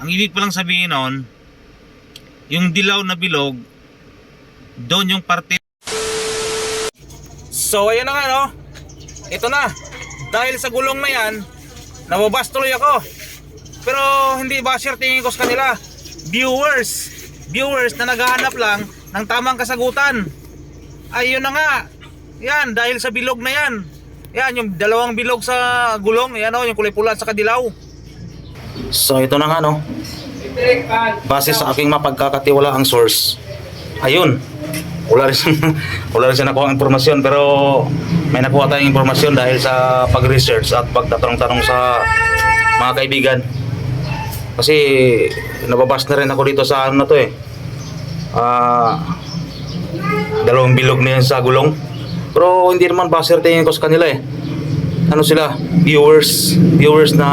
Ang ibig palang sabihin nun, yung dilaw na bilog, doon yung parte. So ayun na nga no, ito na. Dahil sa gulong na yan, nababas tuloy ako. Pero hindi basher tingin ko sa kanila. Viewers, viewers na naghahanap lang ng tamang kasagutan. Ayun na nga. Yan, dahil sa bilog na yan. Yan, yung dalawang bilog sa gulong. Yan o, yung kulay pula at saka dilaw. So ito na nga no. Base sa aking mapagkakatiwala ang source. Ayun. Wala rin wala rin nakuha ang impormasyon pero may nakuha tayong impormasyon dahil sa pag-research at pagtatanong-tanong sa mga kaibigan. Kasi nababas na rin ako dito sa ano to eh. Ah dalawang bilog na yan sa gulong. Pero hindi naman baser tingin ko sa kanila eh. Ano sila? Viewers. Viewers na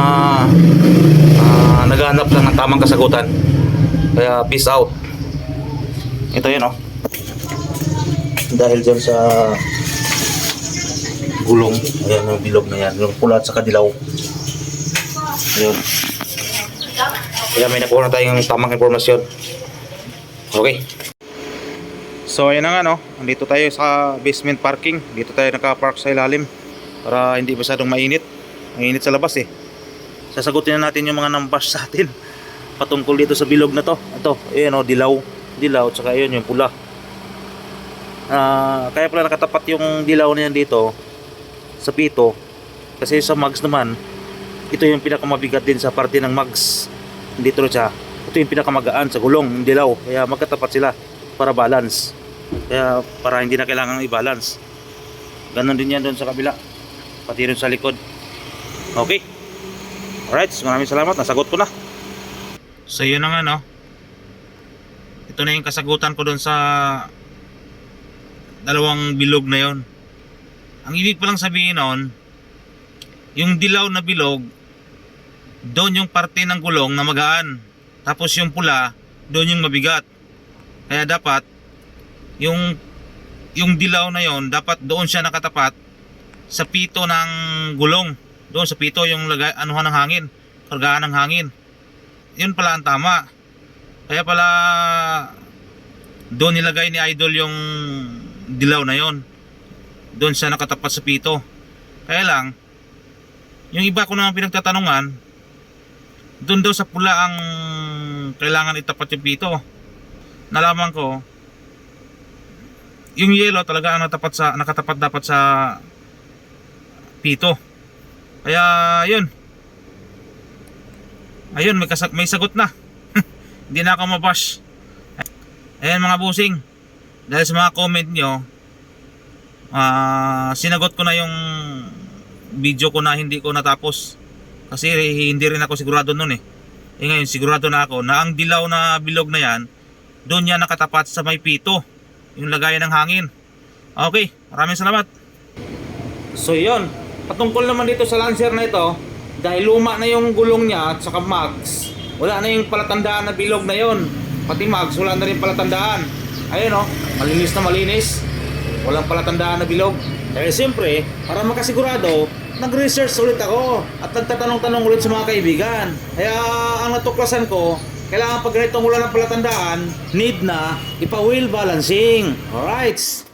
ah, naghahanap lang ng tamang kasagutan. Kaya peace out. Ito yun oh. Dahil dyan sa gulong. Ayan yung bilog na yan. Yung pula at saka dilaw. Ayun. Kaya may nakuha na tayong tamang informasyon. Okay. So ayan na nga no, andito tayo sa basement parking. Dito tayo naka-park sa ilalim para hindi masyadong mainit. Ang init sa labas eh. Sasagutin na natin yung mga numbers sa atin patungkol dito sa bilog na to. Ito, ayan o, dilaw. Dilaw, tsaka yun yung pula. Ah, kaya pala nakatapat yung dilaw na yan dito sa pito. Kasi sa mugs naman, ito yung pinakamabigat din sa parte ng mugs. Dito siya. Ito yung pinakamagaan sa gulong, yung dilaw. Kaya magkatapat sila para balance. Kaya para hindi na kailangan i-balance. Ganon din yan doon sa kabila. Pati rin sa likod. Okay. Alright, so maraming salamat. Nasagot ko na. So yun na nga no. Ito na yung kasagutan ko doon sa dalawang bilog na yon. Ang ibig palang sabihin nun, yung dilaw na bilog, doon yung parte ng gulong na magaan. Tapos yung pula, doon yung mabigat. Kaya dapat yung yung dilaw na yon dapat doon siya nakatapat sa pito ng gulong. Doon sa pito yung lagay anuhan ng hangin, kargaan ng hangin. Yun pala ang tama. Kaya pala doon nilagay ni Idol yung dilaw na yon. Doon siya nakatapat sa pito. Kaya lang yung iba ko naman pinagtatanungan doon daw sa pula ang kailangan itapat yung pito nalaman ko yung yellow talaga ang natapat sa nakatapat dapat sa pito. Kaya yun. Ayun may, kasag, may sagot na. Hindi na ako mabash. Ayan mga busing. Dahil sa mga comment nyo ah sinagot ko na yung video ko na hindi ko natapos. Kasi hindi rin ako sigurado nun eh. Eh ngayon sigurado na ako na ang dilaw na bilog na yan doon yan nakatapat sa may pito yung lagayan ng hangin. Okay maraming salamat. So yun patungkol naman dito sa Lancer na ito dahil luma na yung gulong niya at saka mags wala na yung palatandaan na bilog na yon pati mags wala na rin palatandaan. Ayun o malinis na malinis. Walang palatandaan na bilog. Kaya siyempre para makasigurado nag-research ulit ako at nagtatanong-tanong ulit sa mga kaibigan. Kaya ang natuklasan ko kailangan pag ganitong wala ng palatandaan need na ipa-wheel balancing. Alright